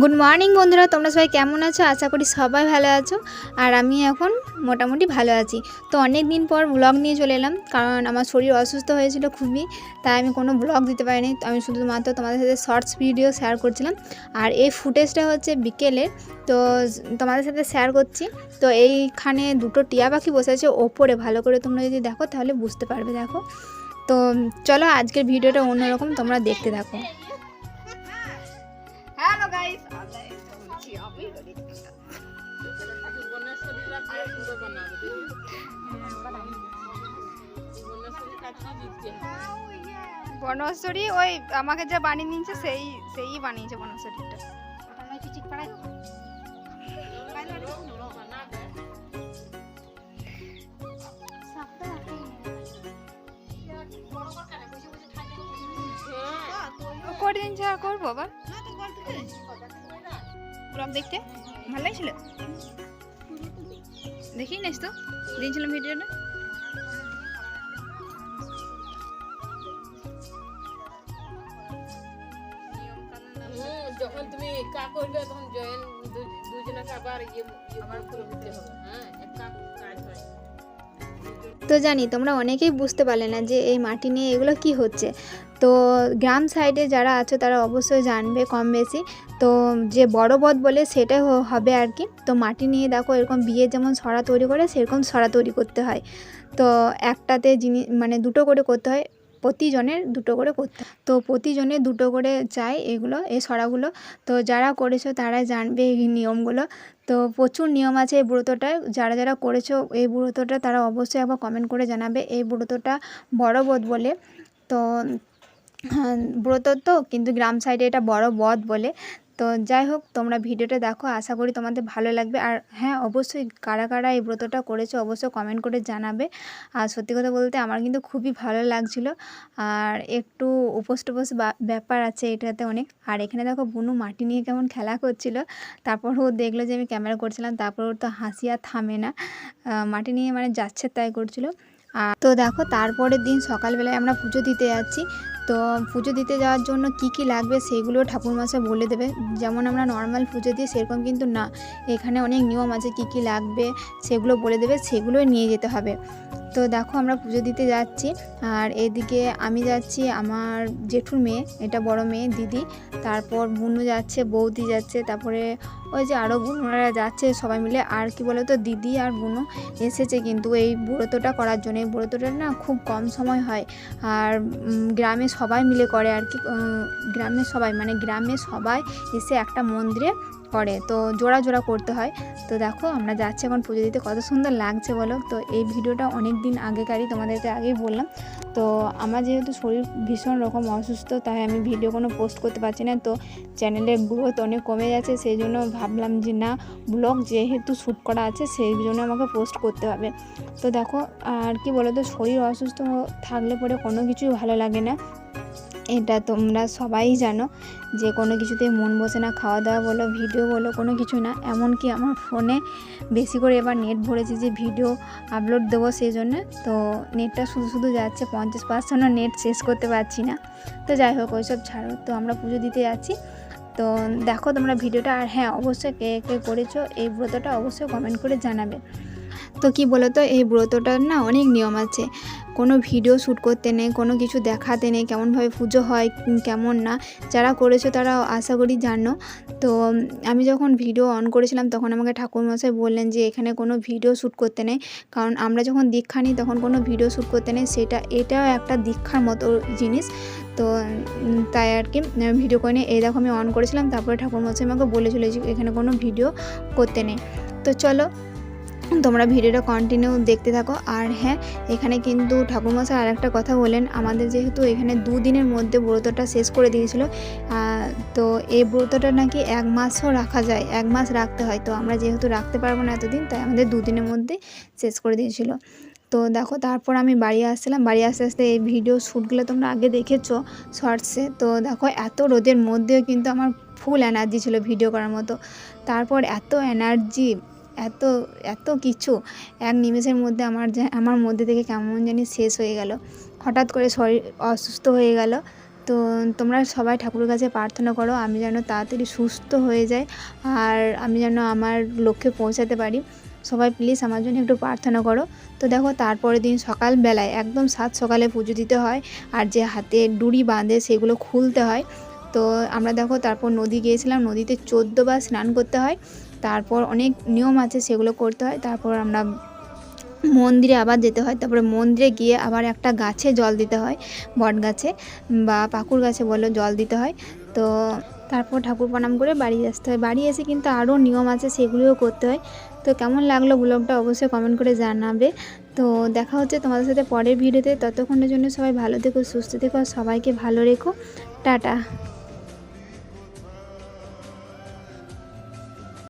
Good morning বন্ধুরা। তোমরা সবাই কেমন আছো? আশা করি সবাই ভালো আছো। আর আমি এখন মোটামুটি ভালো আছি। তো অনেক দিন পর ব্লগ নিয়ে চলে এলাম, কারণ আমার শরীর অসুস্থ হয়েছিল খুবই, তাই আমি কোনো ব্লগ দিতে পারিনি। আমি শুধুমাত্র তোমাদের সাথে শর্টস ভিডিও শেয়ার করছিলাম। আর এই ফুটেজটা হচ্ছে বিকেলের তো তোমাদের সাথে শেয়ার করছি। তো এইখানে দুটো টিয়া পাখি বসে আছে ওপরে। ভালো করে তোমরা যদি দেখো, তাহলে বুঝতে পারবে, দেখো। তো চলো আজকের ভিডিওটা অন্যরকম, তোমরা দেখতে থাকো। বনশ্বরী ওই আমাকে যা বানিয়ে নিয়েছে সেই সেই বানিয়েছে যা করব আবার। দেখতে? ভালো দেখি নিস তো। দিয়েছিলাম ভিডিওটা যখন তুমি কা করবে তখন জয়েন দুজনকে আবার ইয়ে আবার করে। দিতে হবে। হ্যাঁ একটা কাজ হয়। তো জানি তোমরা অনেকেই বুঝতে পারলে না যে এই মাটি নিয়ে এগুলো কি হচ্ছে। তো গ্রাম সাইডে যারা আছো তারা অবশ্যই জানবে কম বেশি। তো যে বড় বদ বলে সেটাই হবে আর কি। তো মাটি নিয়ে দেখো এরকম বিয়ে যেমন সরা তৈরি করে সেরকম সরা তৈরি করতে হয়। তো একটাতে জিনিস মানে দুটো করে করতে হয়। প্রতিজনের দুটো করে করতে তো প্রতিজনের দুটো করে চাই এগুলো এই সরাগুলো তো যারা করেছ তারা জানবে এই নিয়মগুলো। তো প্রচুর নিয়ম আছে এই ব্রতটায় যারা যারা করেছ এই ব্রতটা তারা অবশ্যই একবার কমেন্ট করে জানাবে। এই ব্রতটা বড় বোধ বলে। তো হ্যাঁ, ব্রত তো কিন্তু গ্রাম সাইডে এটা বড় বধ বলে। তো যাই হোক, তোমরা ভিডিওটা দেখো, আশা করি তোমাদের ভালো লাগবে। আর হ্যাঁ অবশ্যই কারা কারা এই ব্রতটা করেছ অবশ্যই কমেন্ট করে জানাবে। আর সত্যি কথা বলতে আমার কিন্তু খুবই ভালো লাগছিল। আর একটু উপোস টুপোস ব্যাপার আছে এটাতে অনেক। আর এখানে দেখো, বুনু মাটি নিয়ে কেমন খেলা করছিল। তারপর ও দেখল যে আমি ক্যামেরা করছিলাম, তারপর ওর তো হাসি আর থামে না। মাটি নিয়ে মানে যাচ্ছে তাই করছিল। আর তো দেখো, তারপরের দিন সকালবেলায় আমরা পুজো দিতে যাচ্ছি। তো পুজো দিতে যাওয়ার জন্য কি কি লাগবে সেগুলো ঠাকুরমশাই বলে দেবে। যেমন আমরা নর্মাল পুজো দিই সেরকম কিন্তু না। এখানে অনেক নিয়ম আছে কি কি লাগবে সেগুলো বলে দেবে, সেগুলোই নিয়ে যেতে হবে। তো দেখো আমরা পুজো দিতে যাচ্ছি। আর এদিকে আমি যাচ্ছি আমার জেঠুর মেয়ে, এটা বড় মেয়ে, দিদি। তারপর বুনু যাচ্ছে, বৌদি যাচ্ছে, তারপরে ওই যে আরও বোন ওনারা যাচ্ছে সবাই মিলে। আর কি বলো তো দিদি আর বুনু এসেছে কিন্তু এই ব্রতটা করার জন্য। এই ব্রতটা না খুব কম সময় হয়। আর গ্রামে সবাই মিলে করে আর কি গ্রামে সবাই মানে গ্রামে সবাই এসে একটা মন্দিরে করে, তো জোড়া জোড়া করতে হয়। তো দেখো আমরা যাচ্ছি এখন পুজো দিতে, কত সুন্দর লাগছে বলো। তো এই ভিডিওটা অনেক দিন আগেকারই তোমাদেরকে আগেই বললাম। তো আমার যেহেতু শরীর ভীষণ রকম অসুস্থ, তাই আমি ভিডিও কোনো পোস্ট করতে পারছি না। তো চ্যানেলের গ্রোথ অনেক কমে যাচ্ছে, সেই জন্য ভাবলাম যে না ব্লগ যেহেতু শ্যুট করা আছে, সেই জন্য আমাকে পোস্ট করতে হবে। তো দেখো, আর কি বলো তো শরীর অসুস্থ থাকলে পরে কোনো কিছুই ভালো লাগে না। এটা তোমরা সবাই জানো যে কোনো কিছুতে মন বসে না খাওয়া দাওয়া বলো ভিডিও বলো, কোনো কিছু না। এমনকি আমার ফোনে বেশি করে এবার নেট ভরেছি যে ভিডিও আপলোড দেবো সেই জন্য। তো নেটটা শুধু শুধু যাচ্ছে, পঞ্চাশ পার্সেন্টও নেট শেষ করতে পারছি না। তো যাই হোক, ওইসব ছাড়ো। তো আমরা পুজো দিতে যাচ্ছি। তো দেখো তোমরা ভিডিওটা আর হ্যাঁ অবশ্যই কে কে করেছ, এই ব্রতটা অবশ্যই কমেন্ট করে জানাবে। তো কি বলো তো এই ব্রতটার না অনেক নিয়ম আছে। কোনো ভিডিও শ্যুট করতে নেই, কোনো কিছু দেখাতে নেই, কেমনভাবে পুজো হয় কেমন না, যারা করেছ তারা আশা করি জানো। তো আমি যখন ভিডিও অন করেছিলাম, তখন আমাকে ঠাকুরমশাই বললেন যে, এখানে কোনো ভিডিও শ্যুট করতে নেই। কারণ আমরা যখন দীক্ষা নিই, তখন কোনো ভিডিও শ্যুট করতে নেই, সেটা, এটাও একটা দীক্ষার মতো জিনিস। তো তাই আর কি ভিডিও করে এই দেখো আমি অন করেছিলাম, তারপরে ঠাকুরমশাই আমাকে বলেছিল যে, এখানে কোনো ভিডিও করতে নেই। তো চলো তোমরা ভিডিওটা কন্টিনিউ দেখতে থাকো। আর হ্যাঁ এখানে কিন্তু ঠাকুরমশাই আর একটা কথা বলেন। আমাদের যেহেতু এখানে দুদিনের মধ্যে ব্রতটা শেষ করে দিয়েছিল তো এই ব্রতটা নাকি এক মাসও রাখা যায়, এক মাস রাখতে হয়। তো আমরা যেহেতু রাখতে পারব না এতদিন, তাই আমাদের দুদিনের মধ্যে শেষ করে দিয়েছিল। তো দেখো, তারপর আমি বাড়ি আসছিলাম। বাড়ি আসতে আসতে এই ভিডিও শ্যুটগুলো তোমরা আগে দেখেছ শর্টসে তো দেখো, এত রোদের মধ্যেও কিন্তু আমার ফুল এনার্জি ছিল ভিডিও করার মতো। তারপর এত এনার্জি এত এত কিছু। এক নিমেষের মধ্যে আমার আমার মধ্যে থেকে কেমন জানি শেষ হয়ে গেল। হঠাৎ করে শরীর অসুস্থ হয়ে গেল। তো তোমরা সবাই ঠাকুরের কাছে প্রার্থনা করো, আমি যেন তাড়াতাড়ি সুস্থ হয়ে যাই আর আমি যেন আমার লক্ষ্যে পৌঁছাতে পারি। সবাই প্লিজ আমার জন্য একটু প্রার্থনা করো। তো দেখো তারপরের দিন সকালবেলায় একদম সাত সকালে পুজো দিতে হয় আর যে হাতে ডুরি বাঁধে সেগুলো খুলতে হয়। তো আমরা দেখো তারপর নদী গিয়েছিলাম, নদীতে চোদ্দ বার স্নান করতে হয়। তারপর অনেক নিয়ম আছে সেগুলো করতে হয়। তারপর আমরা মন্দিরে আবার যেতে হয়। তারপরে মন্দিরে গিয়ে আবার একটা গাছে জল দিতে হয়, বট গাছে বা পাকুর গাছে বলো জল দিতে হয়। তো তারপর ঠাকুর প্রণাম করে বাড়ি আসতে হয়। বাড়ি এসে কিন্তু আরও নিয়ম আছে সেগুলিও করতে হয়। তো কেমন লাগল ব্লগটা অবশ্যই কমেন্ট করে জানাবে। তো দেখা হচ্ছে তোমাদের সাথে পরের ভিডিওতে। ততক্ষণের জন্য সবাই ভালো থেকো, সুস্থ থেকো সবাইকে ভালো রেখো। টাটা।